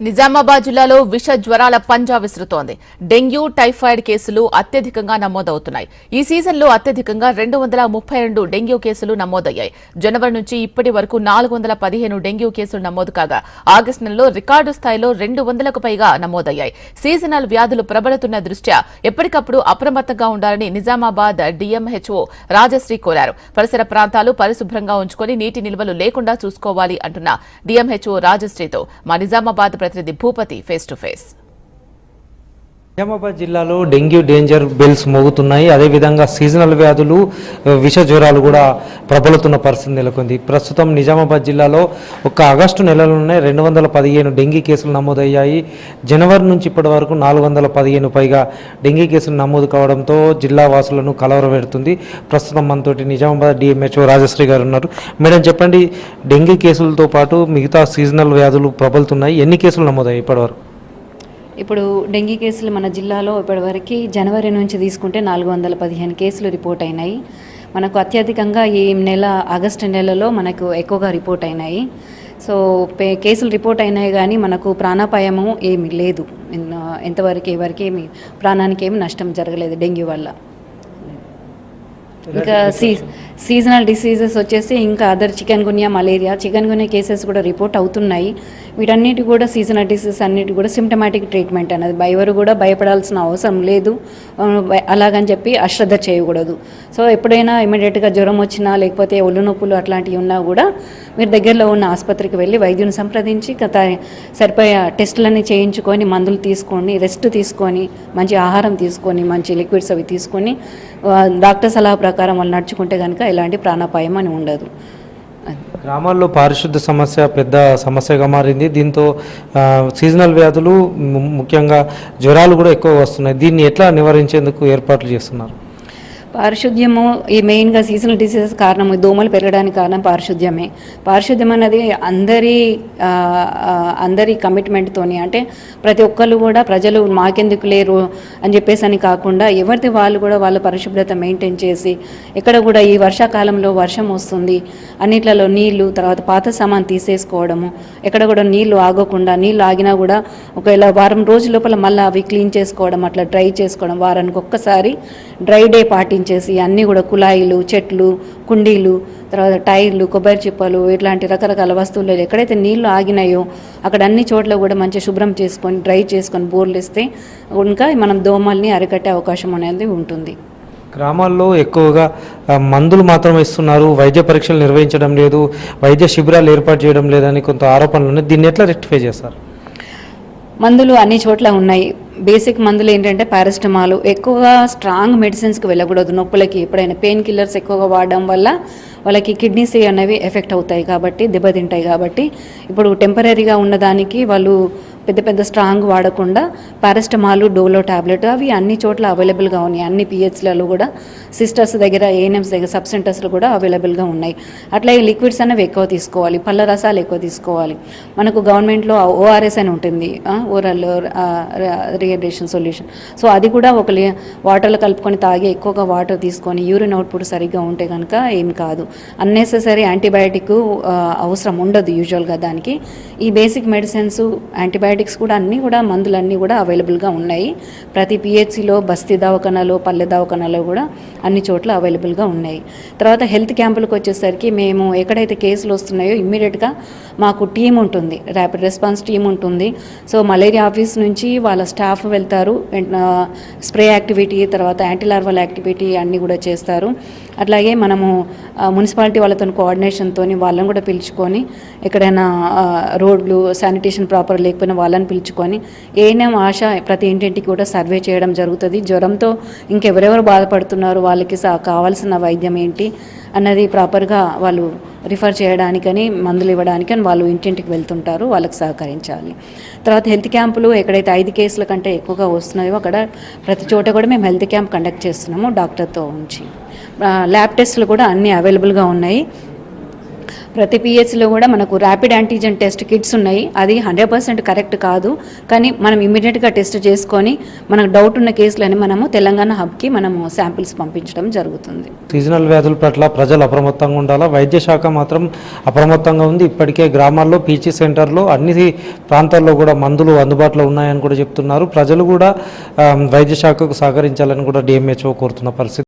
నిజామాబాద్ జిల్లాలో విష జ్వరాల పంజా విసురుతోంది. Dengue typhoid కేసులు అత్యధికంగా నమోదవుతున్నాయి. ఈ సీజన్లో అత్యధికంగా రెండు వందల ముప్పై రెండు డెంగ్యూ కేసులు నమోదయ్యాయి. జనవరి నుంచి ఇప్పటి వరకు నాలుగు వందల పదిహేను డెంగ్యూ కేసులు నమోదు కాగా ఆగస్టు నెలలో రికార్డు స్థాయిలో రెండు వందలకు పైగా నమోదయ్యాయి. సీజనల్ వ్యాధులు ప్రబలుతున్న దృష్ట్యా ఎప్పటికప్పుడు అప్రమత్తంగా ఉండాలని నిజామాబాద్ డీఎంహెచ్ఓ రాజశ్రీ కోరారు. పరిసర ప్రాంతాలు పరిశుభ్రంగా ఉంచుకొని నీటి నిల్వలు లేకుండా చూసుకోవాలి అంటున్న డీఎంహెచ్ఓ రాజశ్రీతో మా నిజామాబాద్ ప్రతినిధి Bhupathi face to face Nizamabad జిల్లాలో డెంగ్యూ డేంజర్ బెల్స్ మోగుతున్నాయి. అదేవిధంగా సీజనల్ వ్యాధులు విష జ్వరాలు కూడా ప్రబలుతున్న పరిస్థితి నెలకొంది. ప్రస్తుతం నిజామాబాద్ జిల్లాలో ఒక ఆగస్టు నెలలోనే రెండు వందల పదిహేను డెంగీ కేసులు నమోదయ్యాయి. జనవరి నుంచి ఇప్పటి వరకు నాలుగు వందల పదిహేను పైగా డెంగీ కేసులు నమోదు కావడంతో జిల్లా వాసులను కలవరపెడుతుంది ప్రస్తుతం మనతోటి నిజామాబాద్ డిఎంహెచ్ఓ రాజశ్రీ గారు ఉన్నారు. మేడం చెప్పండి డెంగీ కేసులతో పాటు మిగతా సీజనల్ వ్యాధులు ప్రబలుతున్నాయి. ఎన్ని కేసులు నమోదయ్యాయి ఇప్పటివరకు ఇప్పుడు డెంగీ కేసులు మన జిల్లాలో ఇప్పటివరకు జనవరి నుంచి తీసుకుంటే నాలుగు వందల పదిహేను కేసులు రిపోర్ట్ అయినాయి. మనకు అత్యధికంగా ఈ నెల ఆగస్టు నెలలో మనకు ఎక్కువగా రిపోర్ట్ అయినాయి. సో పే కేసులు రిపోర్ట్ అయినాయి కానీ మనకు ప్రాణాపాయము ఏమీ లేదు. ఎంతవరకు ఎవరికి ఏమి ప్రాణానికి ఏమి నష్టం జరగలేదు డెంగ్యూ వల్ల. ఇంకా సీ సీజనల్ డిసీజెస్ వచ్చేసి ఇంకా other chikungunya malaria chikungunya cases కూడా రిపోర్ట్ అవుతున్నాయి. వీటన్నిటి కూడా సీజనల్ డిసీజెస్ అన్నిటి కూడా సిమ్టమాటిక్ ట్రీట్మెంట్ అనేది ఎవరు కూడా భయపడాల్సిన అవసరం లేదు. అలాగని చెప్పి అశ్రద్ధ చేయకూడదు. సో ఎప్పుడైనా ఇమీడియట్గా జ్వరం వచ్చినా లేకపోతే ఒళ్ళు నొప్పులు అట్లాంటివి ఉన్నా కూడా మీరు దగ్గరలో ఉన్న ఆసుపత్రికి వెళ్ళి వైద్యుని సంప్రదించి గత సరిపోయే టెస్టులన్నీ చేయించుకొని మందులు తీసుకొని రెస్ట్ తీసుకొని మంచి ఆహారం తీసుకొని మంచి లిక్విడ్స్ అవి తీసుకొని డాక్టర్ సలహా ప్రకారం వాళ్ళు నడుచుకుంటే కనుక ఎలాంటి ప్రాణాపాయం అని ఉండదు. గ్రామాల్లో పారిశుద్ధ సమస్య పెద్ద సమస్యగా మారింది. దీంతో సీజనల్ వ్యాధులు ముఖ్యంగా జ్వరాలు కూడా ఎక్కువ వస్తున్నాయి. దీన్ని ఎట్లా నివారించేందుకు ఏర్పాట్లు చేస్తున్నారు? పారిశుద్ధ్యము ఈ మెయిన్గా సీజనల్ డిసీజెస్ కారణం దోమలు పెరగడానికి కారణం పారిశుద్ధ్యమే. పారిశుద్ధ్యం అనేది అందరి అందరి కమిట్మెంట్తోని అంటే ప్రతి ఒక్కళ్ళు కూడా ప్రజలు మాకెందుకు లేరు అని చెప్పేసి అని కాకుండా ఎవరిది వాళ్ళు కూడా వాళ్ళ పరిశుభ్రత మెయింటైన్ చేసి ఎక్కడ కూడా ఈ వర్షాకాలంలో వర్షం వస్తుంది అన్నిట్లలో నీళ్ళు తర్వాత పాత సామాన్ తీసేసుకోవడము ఎక్కడ కూడా నీళ్ళు ఆగకుండా నీళ్ళు ఆగినా కూడా ఒకవేళ వారం రోజు లోపల మళ్ళీ అవి క్లీన్ చేసుకోవడం అట్లా డ్రై చేసుకోవడం వారానికి ఒక్కసారి డ్రై డే పాటించేసి అన్నీ కూడా కుళాయిలు చెట్లు కుండీలు తర్వాత టైర్లు కొబ్బరి చిప్పలు ఇట్లాంటి రకరకాల వస్తువులు ఎక్కడైతే నీళ్ళు ఆగినాయో అక్కడ అన్ని చోట్ల కూడా మంచి శుభ్రం చేసుకొని డ్రై చేసుకొని బోర్లు ఇస్తే ఇంకా మనం దోమల్ని అరికట్టే అవకాశం అనేది ఉంటుంది. గ్రామాల్లో ఎక్కువగా మందులు మాత్రం ఇస్తున్నారు. వైద్య పరీక్షలు నిర్వహించడం లేదు. వైద్య శిబిరాలు ఏర్పాటు చేయడం లేదని కొంత ఆరోపణలు ఉన్నాయి. దీన్ని ఎట్లా రెక్టిఫై చేస్తారు? మందులు అన్ని చోట్ల ఉన్నాయి. బేసిక్ మందులు ఏంటంటే పారాసిటమాల్. ఎక్కువగా స్ట్రాంగ్ మెడిసిన్స్కి వెళ్ళకూడదు. నొప్పులకి ఎప్పుడైనా పెయిన్ కిల్లర్స్ ఎక్కువగా వాడడం వల్ల వాళ్ళకి కిడ్నీస్ అనేవి ఎఫెక్ట్ అవుతాయి కాబట్టి దెబ్బతింటాయి కాబట్టి. ఇప్పుడు టెంపరీగా ఉన్నదానికి వాళ్ళు పెద్ద పెద్ద స్ట్రాంగ్ వాడకుండా పారాస్టమాల్ డోలో టాబ్లెట్ అవి అన్ని చోట్ల అవైలబుల్గా ఉన్నాయి. అన్ని పిహెచ్లలో కూడా సిస్టర్స్ దగ్గర ఏఎన్ఎంస్ దగ్గర సబ్ సెంటర్స్లో కూడా అవైలబుల్గా ఉన్నాయి. అట్లా ఈ లిక్విడ్స్ అనేవి ఎక్కువ తీసుకోవాలి. పళ్ళ రసాలు ఎక్కువ తీసుకోవాలి. మనకు గవర్నమెంట్లో ఓఆర్ఎస్ అని ఉంటుంది. Oral rehydration solution. సో అది కూడా ఒక వాటర్లో కలుపుకొని తాగి ఎక్కువగా వాటర్ తీసుకొని యూరిన్ అవుట్పుట్ సరిగ్గా ఉంటే కనుక ఏం కాదు. అన్నెసెసరీ యాంటీబయాటిక్ అవసరం ఉండదు యూజువల్గా దానికి. ఈ బేసిక్ మెడిసిన్స్ యాంటీబయాటిక్ యాంటీబయాటిక్స్ కూడా అన్నీ కూడా మందులు అన్నీ కూడా అవైలబుల్గా ఉన్నాయి. ప్రతి పిహెచ్సిలో బస్తీ దవాఖానాలో పల్లె దవాఖానాలో కూడా అన్ని చోట్ల అవైలబుల్గా ఉన్నాయి. తర్వాత హెల్త్ క్యాంపులకు వచ్చేసరికి మేము ఎక్కడైతే కేసులు వస్తున్నాయో ఇమ్మీడియట్గా మాకు టీం ఉంటుంది. ర్యాపిడ్ రెస్పాన్స్ టీం ఉంటుంది. సో మలేరియా ఆఫీస్ నుంచి వాళ్ళ స్టాఫ్ వెళ్తారు. స్ప్రే యాక్టివిటీ తర్వాత యాంటీలార్వల్ యాక్టివిటీ అన్నీ కూడా చేస్తారు. అట్లాగే మనము మున్సిపాలిటీ వాళ్ళతో కోఆర్డినేషన్తో వాళ్ళని కూడా పిలుచుకొని ఎక్కడైనా రోడ్లు శానిటేషన్ ప్రాపర్ లేకపోయినా వాళ్ళని పిలుచుకొని ఏఎన్ఎం ఆశ ప్రతి ఇంటింటికి కూడా సర్వే చేయడం జరుగుతుంది. జ్వరంతో ఇంకెవరెవరు బాధపడుతున్నారు వాళ్ళకి సా- కావాల్సిన వైద్యం ఏంటి అన్నది ప్రాపర్గా వాళ్ళు రిఫర్ చేయడానికని మందులు ఇవ్వడానికని వాళ్ళు ఇంటింటికి వెళ్తుంటారు వాళ్ళకి సహకరించాలి. తర్వాత హెల్త్ క్యాంపులు ఎక్కడైతే ఐదు కేసుల కంటే ఎక్కువగా వస్తున్నాయో అక్కడ ప్రతి చోట కూడా మేము హెల్త్ క్యాంప్ కండక్ట్ చేస్తున్నాము డాక్టర్తో ఉంచి. ల్యాబ్ టెస్టులు కూడా అన్నీ అవైలబుల్గా ఉన్నాయి. ప్రతి పిహెచ్లో కూడా మనకు ర్యాపిడ్ యాంటీజెన్ టెస్ట్ కిట్స్ ఉన్నాయి. అది హండ్రెడ్ పర్సెంట్ కరెక్ట్ కాదు. కానీ మనం ఇమీడియట్గా టెస్ట్ చేసుకొని మనకు డౌట్ ఉన్న కేసులని మనము తెలంగాణ హబ్కి మనము శాంపిల్స్ పంపించడం జరుగుతుంది. సీజనల్ వ్యాధుల పట్ల ప్రజలు అప్రమత్తంగా ఉండాలా? వైద్య శాఖ మాత్రం అప్రమత్తంగా ఉంది. ఇప్పటికే గ్రామాల్లో పీచీ సెంటర్లో అన్ని ప్రాంతాల్లో కూడా మందులు అందుబాటులో ఉన్నాయని కూడా చెప్తున్నారు. ప్రజలు కూడా వైద్య శాఖకు సహకరించాలని కూడా డిఎంహెచ్ఓ కోరుతున్న పరిస్థితి.